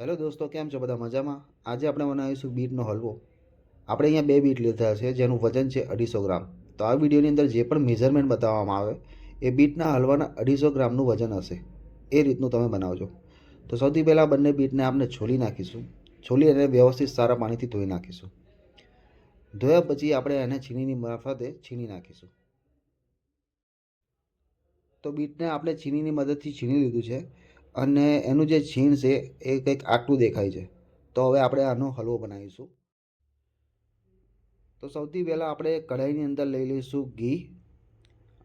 Hello દોસ્તો, કેમ છો બધા મજામાં? આજે આપણે બનાવીશું બીટનો હલવો. આપણે અહીંયા બે બીટ લીધા છે, જેનું વજન છે અઢીસો ગ્રામ. તો આ વિડીયોની અંદર જે પણ મેઝરમેન્ટ બતાવવામાં આવે, એ બીટના હલવાના અઢીસો ગ્રામનું વજન હશે. એ રીતનું તમે બનાવજો. તો સૌથી પહેલાં બંને બીટને આપણે છોલી નાખીશું. છોલી અને વ્યવસ્થિત સારા પાણીથી ધોઈ નાખીશું. ધોયા પછી આપણે એને છીણીની મારફતે છીણી નાખીશું. તો બીટને આપણે છીણીની મદદથી છીણી લીધું છે. અને એનું જે છીણ છે, એ કંઈક આટલું દેખાય છે. તો હવે આપણે આનો હલવો બનાવીશું. તો સૌથી પહેલાં આપણે કઢાઈની અંદર લઈ લઈશું ઘી.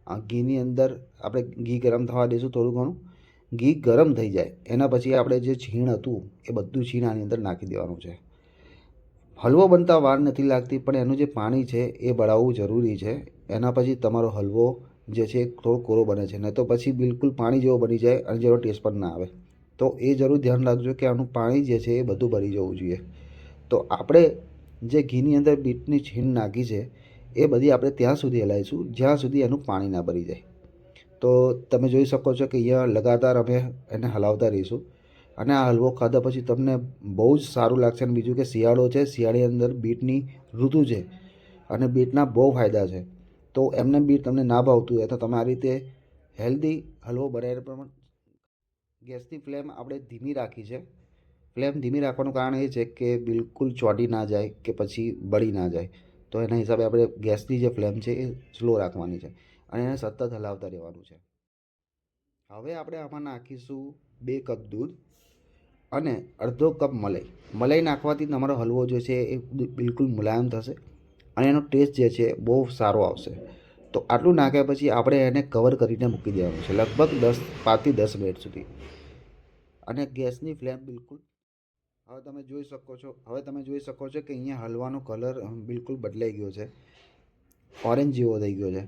આ ઘીની અંદર આપણે ઘી ગરમ થવા દઈશું થોડું ઘણું. ઘી ગરમ થઈ જાય. એના પછી આપણે જે છીણ હતું, એ બધું છીણ આની અંદર નાખી દેવાનું છે. હલવો બનતા વાર નથી લાગતી, પણ એનું જે પાણી છે, એ બળાવવું જરૂરી છે. એના પછી તમારો હલવો જે છે થોડો કોરો બને છે. નહીં તો પછી બિલકુલ પાણી જેવો બની જાય અને જેનો ટેસ્ટ પણ ના આવે. તો એ જરૂર ધ્યાન રાખજો કે આનું પાણી જે છે એ બધું ભરી જવું જોઈએ. તો આપણે જે ઘીની અંદર બીટની છીણ નાખી છે, એ બધી આપણે ત્યાં સુધી હલાવીશું, જ્યાં સુધી એનું પાણી ના ભરી જાય. તો તમે જોઈ શકો છો કે અહીંયા લગાતાર અમે એને હલાવતા રહીશું. અને આ હલવો ખાધા પછી તમને બહુ જ સારું લાગશે. અને બીજું કે શિયાળો છે, શિયાળાની અંદર બીટની ઋતુ છે. અને બીટના બહુ ફાયદા છે. તો એમને બી તમને ના ભાવતું હોય. તો તમે આ રીતે હેલ્ધી હલવો બનાવીને પણ ગેસની ફ્લેમ આપણે ધીમી રાખી છે. ફ્લેમ ધીમી રાખવાનું કારણ એ છે કે બિલકુલ ચોટી ના જાય કે પછી બળી ના જાય. તો એના હિસાબે આપણે ગેસની જે ફ્લેમ છે એ સ્લો રાખવાની છે અને એને સતત હલાવતા રહેવાનું છે. હવે આપણે આમાં નાખીશું બે કપ દૂધ અને અડધો કપ મલાઈ. મલાઈ નાખવાથી તમારો હલવો જે છે એ બિલકુલ મુલાયમ થશે. અને એનો ટેસ્ટ જે છે બહુ સારો આવશે. તો આટલું નાખ્યા પછી આપણે એને કવર કરીને મૂકી દેવાનું છે, લગભગ દસ પાંચથી દસ મિનિટ સુધી. અને ગેસની ફ્લેમ બિલકુલ હવે તમે જોઈ શકો છો, હવે તમે જોઈ શકો છો કે અહીંયા હલવાનો કલર બિલકુલ બદલાઈ ગયો છે. ઓરેન્જ જેવો થઈ ગયો છે.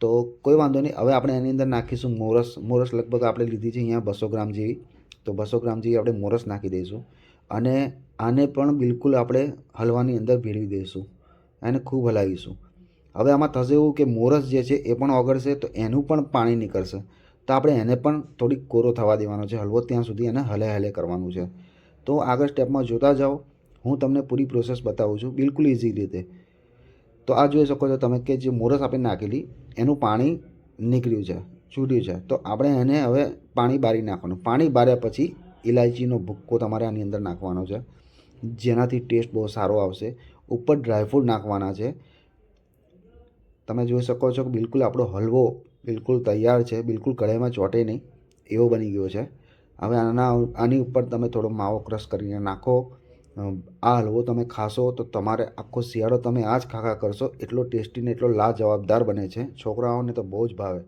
તો કોઈ વાંધો નહીં, હવે આપણે એની અંદર નાખીશું મોરસ. મોરસ લગભગ આપણે લીધી છે અહીંયા બસો ગ્રામ જેવી. તો બસો ગ્રામ જેવી આપણે મોરસ નાખી દઈશું. અને આને પણ બિલકુલ આપણે હલવાની અંદર ભેળવી દઈશું. એને ખૂબ હલાવીશું. હવે આમાં થશે એવું કે મોરસ જે છે એ પણ ઓગળશે તો એનું પણ પાણી નીકળશે. તો આપણે એને પણ થોડીક કોરો થવા દેવાનો છે. હલવો ત્યાં સુધી એને હલે હલે કરવાનું છે. તો આગળ સ્ટેપમાં જોતા જાઓ. હું તમને પૂરી પ્રોસેસ બતાવું છું. બિલકુલ ઇઝી રીતે. તો આ જોઈ શકો છો તમે કે જે મોરસ આપણે નાખેલી, એનું પાણી નીકળ્યું છે, છૂટ્યું છે. તો આપણે એને હવે પાણી બારી નાખવાનું. પાણી બાર્યા પછી ઇલાયચીનો ભૂક્કો તમારે આની અંદર નાખવાનો છે. જેનાથી ટેસ્ટ બહુ સારો આવશે. ઉપર ડ્રાયફ્રૂટ નાખવાના છે. તમે જોઈ શકો છો કે બિલકુલ આપણો હલવો બિલકુલ તૈયાર છે, બિલકુલ કઢાઈમાં ચોટે નહીં, એવો બની ગયો છે. હવે આના, આની ઉપર તમે થોડો માવો ક્રશ કરીને નાખો. આ હલવો તમે ખાશો તો તમારે આખો શિયાળો તમે આ જ ખાખા કરશો. એટલો ટેસ્ટી ને એટલો લાજવાબદાર બને છે. છોકરાઓને તો બહુ જ ભાવે.